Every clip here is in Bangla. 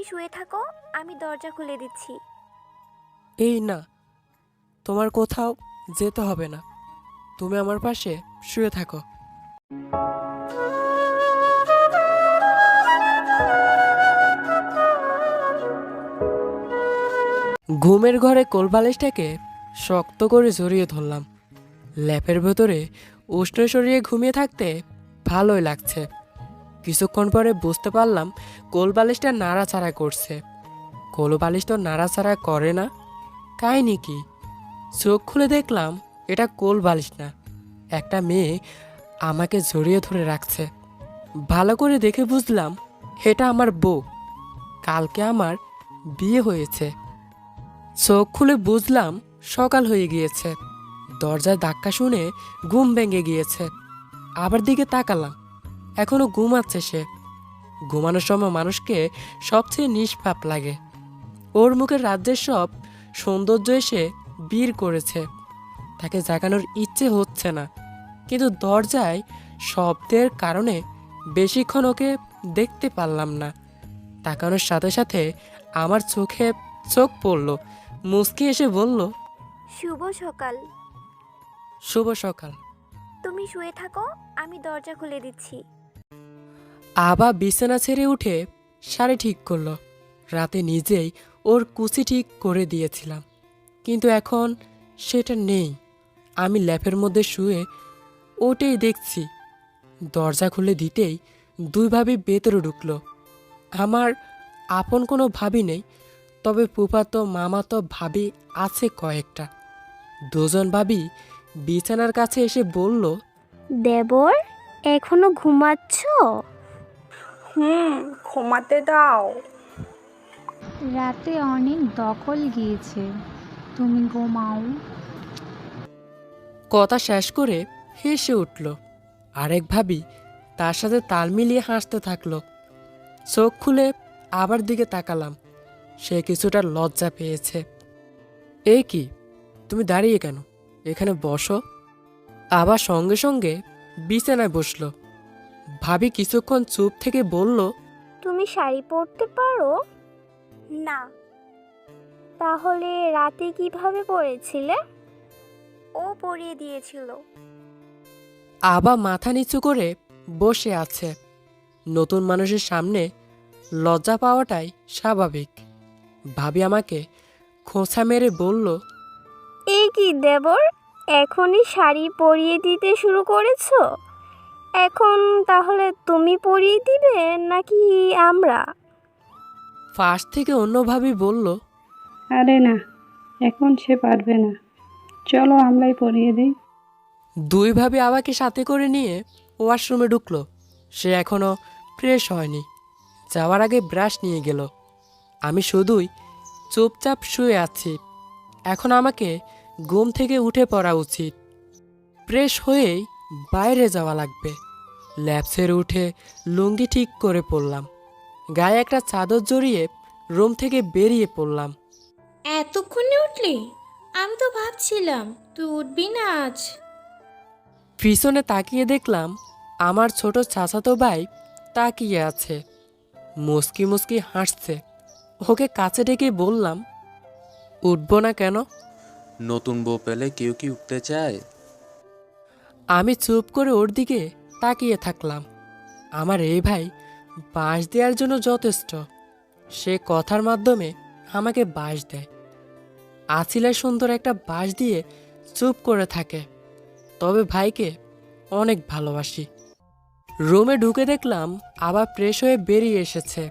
তুমি শুয়ে থাকো, আমি দরজা খুলে দিচ্ছি। এই না, তোমার কোথাও যেতে হবে না। তুমি আমার পাশে শুয়ে থাকো। ঘুমের ঘরে কোলবালিশটাকে শক্ত করে জড়িয়ে ধরলাম। ল্যাপের ভেতরে উষ্ণ সরিয়ে ঘুমিয়ে থাকতে ভালোই লাগছে। কিছুক্ষণ পরে বুঝতে পারলাম কোলবালিশটা নাড়াচাড়া করছে। কোলবালিশ তো নাড়াচাড়া করে না? কাহিনি কি? চোখ খুলে দেখলাম এটা কোল বালিশ না। একটা মেয়ে আমাকে জড়িয়ে ধরে রাখছে। ভালো করে দেখে বুঝলাম এটা আমার বউ। কালকে আমার বিয়ে হয়েছে। চোখ খুলে বুঝলাম সকাল হয়ে গিয়েছে। দরজায় ধাক্কা শুনে ঘুম ভেঙে গিয়েছে। আবার দিকে তাকালাম। এখনও ঘুমাচ্ছে সে। ঘুমানোর সময় মানুষকে সবচেয়ে নিষ্পাপ লাগে। ওর মুখের রাজ্যের সব সৌন্দর্য এসে বীর করেছে। তাকে জাগানোর ইচ্ছে হচ্ছে না। কিন্তু দরজায় শব্দের কারণে বেশিক্ষণ ওকে দেখতে পারলাম না। তাকানোর সাথে সাথে আমার চোখে চোখ পড়ল। মুস্কি এসে বলল শুভ সকাল। শুভ সকাল। তুমি শুয়ে থাকো আমি দরজা খুলে দিচ্ছি। আবা বিছানা ছেড়ে উঠে শাড়ি ঠিক করল। রাতে নিজেই ওর কুচি ঠিক করে দিয়েছিলাম। কিন্তু এখন সেটা নেই। আমি ল্যাপের মধ্যে শুয়ে ওটাই দেখছি। দরজা খুলে দিতেই দুই ভাবি ভেতরে ঢুকলো। আমার আপন কোনো ভাবি নেই, তবে ফুপাতো মামাতো ভাবি আছে কয়েকটা। দুজন ভাবি বিছানার কাছে এসে বলল, দেবর, এখনও ঘুমাচ্ছ? হুম ঘুমাতে দাও। রাতে অনেক দখল গিয়েছে। তুমি ঘুমাও। কথা শেষ করে হেসে উঠল। আরেক ভাবি তার সাথে তাল মিলিয়ে হাসতে থাকল। চোখ খুলে আবার দিকে তাকালাম। সে কিছুটা লজ্জা পেয়েছে। এই কি? তুমি দাঁড়িয়ে কেন? এখানে বসো। আবার সঙ্গে সঙ্গে বিছানায় বসল। ভাবি কিছুক্ষণ চুপ থেকে বলল তুমি শাড়ি পরতে পারো? না। তাহলে রাতে কীভাবে পরেছিলে? ও পরিয়ে দিয়েছিল। আবা মাথা নিচু করে বসে আছে। নতুন মানুষের সামনে লজ্জা পাওয়াটাই স্বাভাবিক। ভাবি আমাকে খোঁচা মেরে বলল এই কি দেবর? এখনই শাড়ি পরিয়ে দিতে শুরু করেছ? এখন তাহলে তুমি পরিয়ে দিবে নাকি আমরা? ফার্স্ট থেকে অন্য ভাবি বলল আরে না এখন সে পারবে না। চলো আমরাই পরিয়ে দিই। দুই ভাবি আবাকে সাথে করে নিয়ে ওয়াশরুমে ঢুকলো। সে এখনও ফ্রেশ হয়নি। যাওয়ার আগে ব্রাশ নিয়ে গেল। আমি শুধুই চুপচাপ শুয়ে আছি। এখন আমাকে ঘুম থেকে উঠে পড়া উচিত। ফ্রেশ হয়েই বাইরে যাওয়া লাগবে। ল্যাপসের উঠে লুঙ্গি ঠিক করে পড়লাম গায়ে একটা চাদর জড়িয়ে রুম থেকে বেরিয়ে পড়লাম। এতক্ষণে উঠলি? আমি তো ভাবছিলাম তুই উঠবি না আজ। পিছনে তাকিয়ে দেখলাম আমার ছোট চাচাতো ভাই তাকিয়ে আছে। মুস্কি মুস্কি হাসছে। ওকে কাছে ডেকে বললাম উঠবো না কেন? নতুন বউ পেলে কেউ কি উঠতে চায়? আমি চুপ করে ওর দিকে তাকিয়ে থাকলাম। আমার এই ভাই বাঁশ দেওয়ার জন্য যথেষ্ট। সে কথার মাধ্যমে আমাকে বাঁশ দেয়। আছিলের সুন্দর একটা বাঁশ দিয়ে চুপ করে থাকে। তবে ভাইকে অনেক ভালোবাসি। রুমে ঢুকে দেখলাম আবার ফ্রেশ হয়ে বেরিয়ে এসেছে।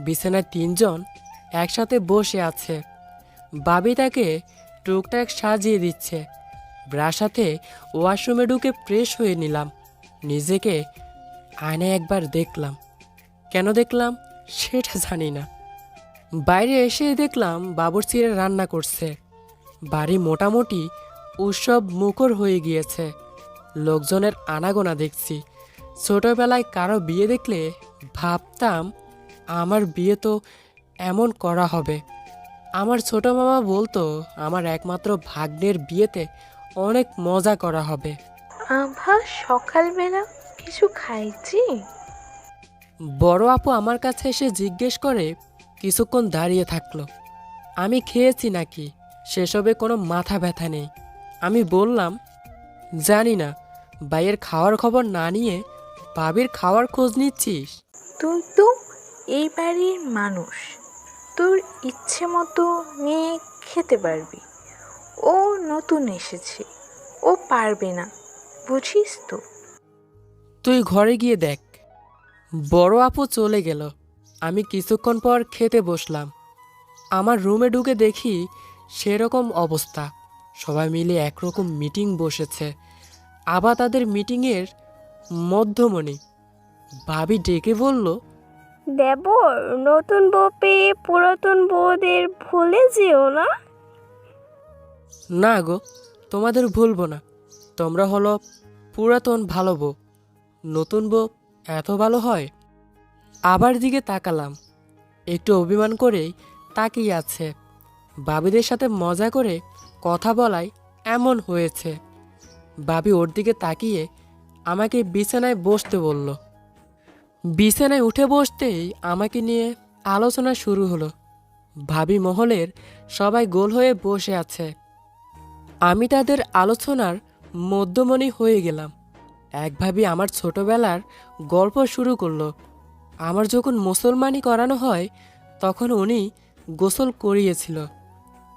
বিছানায় তিনজন একসাথে বসে আছে। বাবি তাকে টুকটাক সাজিয়ে দিচ্ছে। ব্রার সাথে ওয়াশরুমে ঢুকে ফ্রেশ হয়ে নিলাম। নিজেকে আয়নায় একবার দেখলাম। কেন দেখলাম? সেটা জানি না। বাইরে এসে দেখলাম বাবুর্চিরা রান্না করছে। বাড়ি মোটামুটি উৎসব মুখর হয়ে গিয়েছে। লোকজনের আনাগোনা দেখছি। ছোটবেলায় কারও বিয়ে দেখলে ভাবতাম, আমার বিয়ে তো এমন করা হবে। আমার ছোট মামা বলতো, আমার একমাত্র ভাগ্নের বিয়েতে অনেক মজা করা হবে। আভা সকালবেলা কিছু খাইছি? বড় আপু আমার কাছে এসে জিজ্ঞেস করে কিছুক্ষণ দাঁড়িয়ে থাকল। আমি খেয়েছি নাকি? সেসবে কোনো মাথা ব্যথা নেই। আমি বললাম জানি না বাইয়ের খাওয়ার খবর না নিয়ে ভাবির খাওয়ার খোঁজ নিচ্ছিস? তুই তো এই বাড়ির মানুষ। তোর ইচ্ছে মতো নিয়ে খেতে পারবি। ও নতুন এসেছে। ও পারবে না বুঝিস তো। তুই ঘরে গিয়ে দেখ। বড় আপু চলে গেল। আমি কিছুক্ষণ পর খেতে বসলাম। আমার রুমে ঢুকে দেখি সেরকম অবস্থা। সবাই মিলে একরকম মিটিং বসেছে। আবার তাদের মিটিংয়ের মধ্যমণি। ভাবি ডেকে বলল দেবর নতুন বউ পেয়ে পুরাতন বউদের ভুলে যেও না। না গো, তোমাদের ভুলবো না। তোমরা হলো পুরাতন ভালো বউ। নতুন বউ এত ভালো হয়? আবার দিকে তাকালাম। একটু অভিমান করেই তাকিয়ে আছে। বাবিদের সাথে মজা করে কথা বলাই এমন হয়েছে। বাবি ওর দিকে তাকিয়ে আমাকে বিছানায় বসতে বলল। বিছানায় উঠে বসতেই আমাকে নিয়ে আলোচনা শুরু হলো। ভাবি মহলের সবাই গোল হয়ে বসে আছে। আমি তাদের আলোচনার মধ্যমণি হয়ে গেলাম। একভাবে আমার ছোটবেলার গল্প শুরু করল। আমার যখন মুসলমানি করানো হয়, তখন উনি গোসল করিয়েছিল।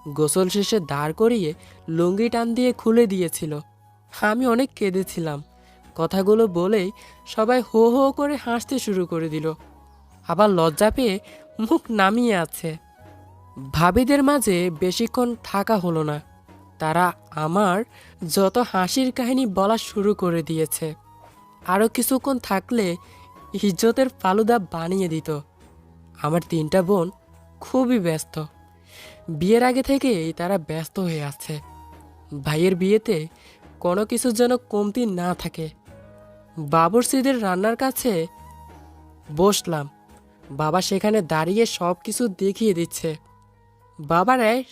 গোসল শেষে দাঁড় করিয়ে লুঙ্গি টান দিয়ে খুলে দিয়েছিল। আমি অনেক কেঁদেছিলাম। কথাগুলো বলেই সবাই হো হো করে হাসতে শুরু করে দিল। আবার লজ্জা পেয়ে মুখ নামিয়ে আছে। ভাবিদের মাঝে বেশিক্ষণ থাকা হলো না। তারা আমার যত হাসির কাহিনী বলা শুরু করে দিয়েছে। আরও কিছুক্ষণ থাকলে ইজ্জতের ফালুদা বানিয়ে দিত। আমার তিনটা বোন খুবই ব্যস্ত। বিয়ের আগে থেকেই তারা ব্যস্ত হয়ে আছে। ভাইয়ের বিয়েতে কোনো কিছুর যেন কমতি না থাকে। বাবরসিদের রান্নার কাছে বসলাম। বাবা সেখানে দাঁড়িয়ে সব কিছু দেখিয়ে দিচ্ছে। বাবার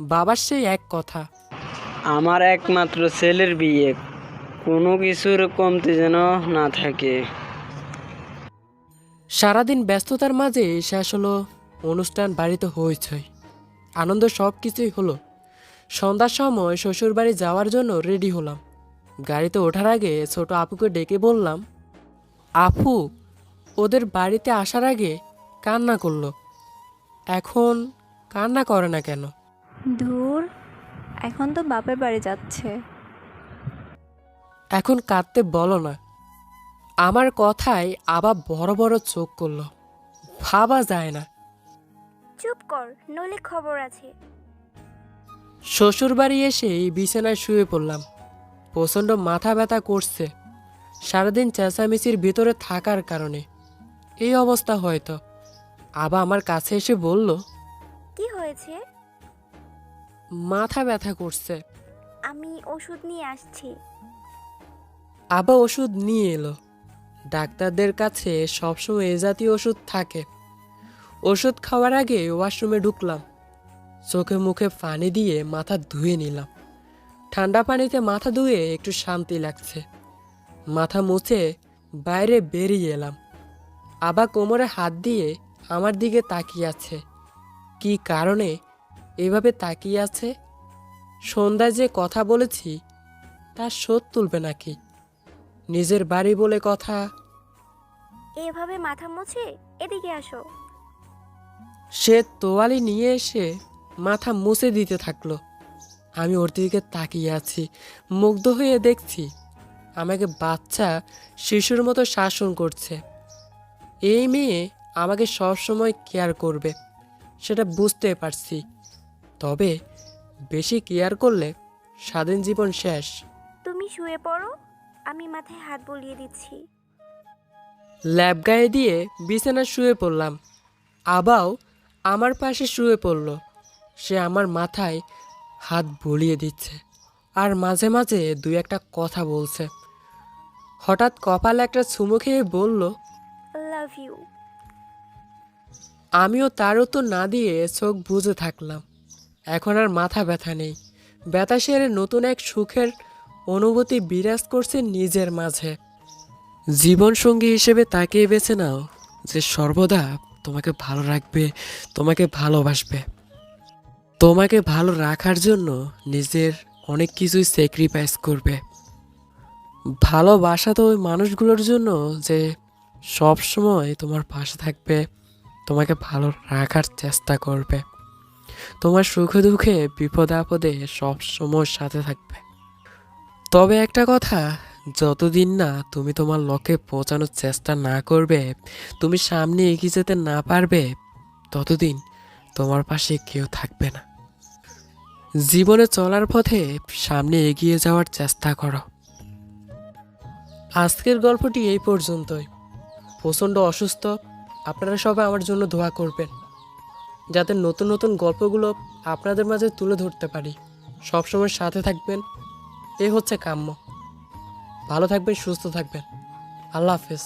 বাবার সেই এক কথা। আমার একমাত্র ছেলের বিয়ে। কোনো কিছুর কমতি যেন না থাকে। সারাদিন ব্যস্ততার মাঝে শেষ হলো অনুষ্ঠান বাড়িতে হইছই আনন্দ সব কিছুই হলো। সন্ধ্যার সময় শ্বশুরবাড়ি যাওয়ার জন্য রেডি হলাম। গাড়িতে ওঠার আগে ছোট আপুকে ডেকে বললাম আপু ওদের বাড়িতে আসার আগে কান্না করল। এখন কান্না করে না কেন? এখন তো বাপের বাড়ি যাচ্ছে। এখন কাঁদতে বলো না। আমার কথায় আবার বড় বড় চোখ করল। ভাবা যায় না। চুপ কর নলে খবর আছে। শ্বশুর বাড়ি এসেই বিছানায় শুয়ে পড়লাম। প্রচণ্ড মাথা ব্যথা করছে। সারাদিন চেঁচামেচির ভিতরে থাকার কারণে। এই অবস্থা হয়তো। আবা আমার কাছে এসে বলল কি হয়েছে? মাথা ব্যথা করছে। আমি ওষুধ নিয়ে আসছি। আবা ওষুধ নিয়ে এলো। ডাক্তারদের কাছে সবসময় এ জাতীয় ওষুধ থাকে। ওষুধ খাওয়ার আগে ওয়াশরুমে ঢুকলাম। চোখে মুখে পানি দিয়ে মাথা ধুয়ে নিলাম। ঠান্ডা পানিতে মাথা ধুয়ে একটু শান্তি লাগছে। মাথা মুছে বাইরে বেরিয়ে এলাম। আবা কোমরে হাত দিয়ে আমার দিকে তাকিয়ে আছে। কি কারণে এভাবে তাকিয়ে আছে। সন্ধ্যায় যে কথা বলেছি তার শোধ তুলবে নাকি? নিজের বাড়ি বলে কথা। এভাবে মাথা মুছে এদিকে আসো। সে তোয়ালি নিয়ে এসে মাথা মুছে দিতে থাকল। আমি ওর দিকে তাকিয়ে আছি মুগ্ধ হয়ে দেখছি আমাকে বাচ্চা শিশুর মতো শাসন করছে। এই মেয়ে আমাকে সবসময় কেয়ার করবে সেটা বুঝতে পারছি। তবে বেশি কেয়ার করলে স্বাধীন জীবন শেষ। তুমি শুয়ে পড়ো আমি মাথায় হাত বলিয়ে দিচ্ছি। ল্যাব গায়ে দিয়ে বিছানা শুয়ে পড়লাম। আবাও আমার পাশে শুয়ে পড়ল। সে আমার মাথায় হাত বলিয়ে দিচ্ছে আর মাঝে মাঝে দুই একটা কথা বলছে। হঠাৎ কপালে একটা চুমু খেয়ে বলল লাভ ইউ আমিও তার উত্তর না দিয়ে চোখ বুঝে থাকলাম। এখন আর মাথা ব্যথা নেই। ব্যথা সেরে নতুন এক সুখের অনুভূতি বিরাজ করছে নিজের মাঝে। জীবনসঙ্গী হিসেবে তাকে বেছে নাও যে সর্বদা তোমাকে ভালো রাখবে, তোমাকে ভালোবাসবে। তোমাকে ভালো রাখার জন্য নিজের অনেক কিছুই স্যাক্রিফাইস করবে। ভালোবাসা তো ওই মানুষগুলোর জন্য যে সব সময় তোমার পাশে থাকবে, তোমাকে ভালো রাখার চেষ্টা করবে। তোমার সুখে দুঃখে, বিপদে আপদে সব সময় সাথে থাকবে। তবে একটা কথা, যতদিন না তুমি তোমার লক্ষ্যে পৌঁছানোর চেষ্টা না করবে, তুমি সামনে এগিয়ে যেতে না পারবে, ততদিন তোমার পাশে কেউ থাকবে না। জীবনে চলার পথে সামনে এগিয়ে যাওয়ার চেষ্টা করো। আজকের গল্পটি এই পর্যন্তই। প্রচণ্ড অসুস্থ, আপনারা সবাই আমার জন্য দোয়া করবেন। যাতে নতুন নতুন গল্পগুলো আপনাদের মাঝে তুলে ধরতে পারি। সবসময় সাথে থাকবেন। এ হচ্ছে কাম্য। ভালো থাকবেন, সুস্থ থাকবেন। আল্লাহ হাফেজ।